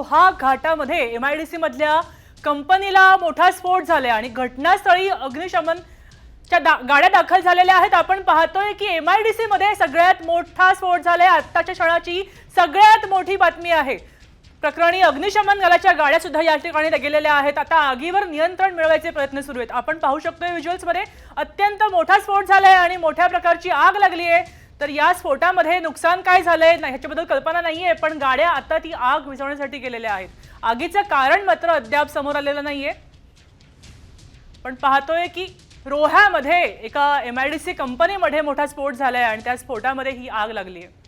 लोहा घाटामध्ये M I D C मधल्या कंपनीला मोठा स्फोट झालाय आणि घटनास्थळी अग्निशमनच्या दा गाड्या दाखल झालेल्या आहेत. आपण पाहतोय की एम आय डी सी मध्ये सगळ्यात मोठा स्फोट झालाय. आत्ताच्या क्षणाची सगळ्यात मोठी बातमी आहे. प्रकरणी अग्निशमन दलाच्या गाड्या सुद्धा या ठिकाणी गेलेल्या आहेत. आता आगीवर नियंत्रण मिळवायचे प्रयत्न सुरू आहेत. आपण पाहू शकतोय व्हिज्युअल्समध्ये अत्यंत मोठा स्फोट झालाय आणि मोठ्या प्रकारची आग लागली आहे तर या स्फोटामध्ये नुकसान काय झालंय? नाही ह्याच्याबद्दल कल्पना नाहीये पण गाड्या आता ती आग विझवण्यासाठी गेलेल्या आहेत. आगीचं कारण मात्र अद्याप समोर आलेलं नाहीये. पण पाहतोय की रोह्यामध्ये एका एम आय डी सी कंपनीमध्ये मोठा स्फोट झालाय आणि त्या स्फोटामध्ये ही आग लागली आहे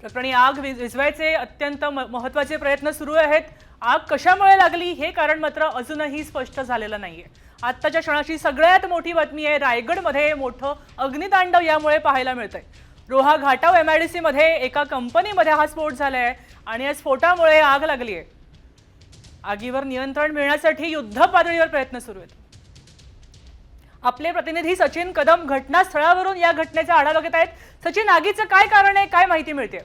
प्रकरणी आग विज विझवायचे अत्यंत महत्त्वाचे प्रयत्न सुरू आहेत. आग कशामुळे लागली हे कारण मात्र अजूनही स्पष्ट झालेलं नाहीये. आत्ताच्या क्षणाची सगळ्यात मोठी बातमी आहे रायगडमध्ये मोठं अग्नितांडव यामुळे पाहायला मिळतंय. Roha Ghatav M I D C मध्ये एका कंपनीमध्ये हा स्फोट झालाय आणि या स्फोटामुळे आग लागली आहे. आगीवर नियंत्रण मिळण्यासाठी युद्ध पातळीवर प्रयत्न सुरू आहेत. आपले प्रतिनिधी सचिन कदम घटनास्थळावरून या घटनेचा आढावा घेत आहेत. सचिन आगीचं काय कारण आहे काय माहिती मिळते?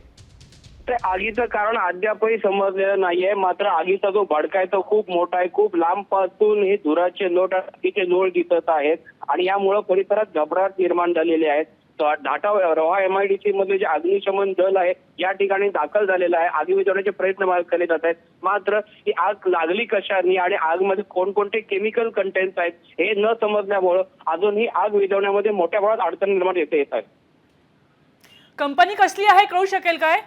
ते आगीचं कारण अद्यापही समजलेलं नाहीये. मात्र आगीचा जो भडका आहे तो खूप मोठा आहे. खूप लांबपासून हे धुराचे लोट आगीचे लोळ दिसत आहेत आणि यामुळे परिसरात घबराट निर्माण झालेली आहे. ढाटा रोहा एमआयडीसी मधले जे अग्निशमन दल आहे या ठिकाणी दाखल झालेलं आहे. आगी विझवण्याचे प्रयत्न केले जात आहेत. मात्र ही आग लागली कशाने आणि आगमध्ये कोणकोणते केमिकल कंटेंट्स आहेत हे न समजल्यामुळं अजून ही आग विझवण्यामध्ये मोठ्या प्रमाणात अडचण निर्माण येते येत आहे कंपनी कसली आहे कळू शकेल काय?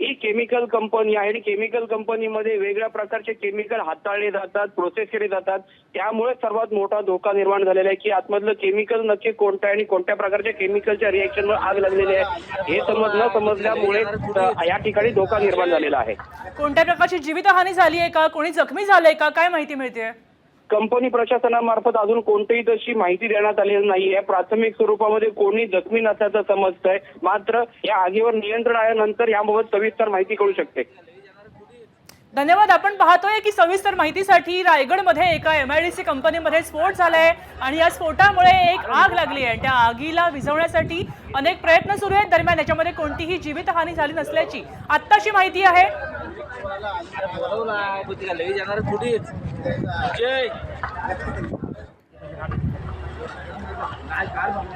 ही केमिकल कंपनी आहे आणि केमिकल कंपनीमध्ये वेगळ्या प्रकारचे केमिकल हाताळले जातात प्रोसेस केले जातात. त्यामुळे सर्वात मोठा धोका निर्माण झालेला आहे की आतमधलं केमिकल नक्की कोणतं आहे आणि कोणत्या प्रकारच्या केमिकलच्या रिएक्शनवर आग लागलेली आहे हे समज न समजल्यामुळे या ठिकाणी धोका निर्माण झालेला आहे. कोणत्या प्रकारची जीवितहानी झाली आहे का? कोणी जखमी झालंय का? काय माहिती मिळते कंपनी प्रशासनामार्फत अजून कोणतीही तशी माहिती देण्यात आलेली नाहीये. प्राथमिक स्वरूपामध्ये कोणी जखमी नसल्याचं समजतंय. मात्र या आगीवर नियंत्रण आल्यानंतर याबाबत सविस्तर माहिती कळू शकते. धन्यवाद. आपण पाहतोय की सविस्तर माहितीसाठी रायगडमध्ये एका एम आय डी सी कंपनीमध्ये स्फोट झालाय आणि या स्फोटामुळे एक आग लागली आहे त्या आगीला विझवण्यासाठी अनेक प्रयत्न सुरू आहेत. दरम्यान याच्यामध्ये कोणतीही जीवितहानी झाली नसल्याची आत्ताची माहिती आहे.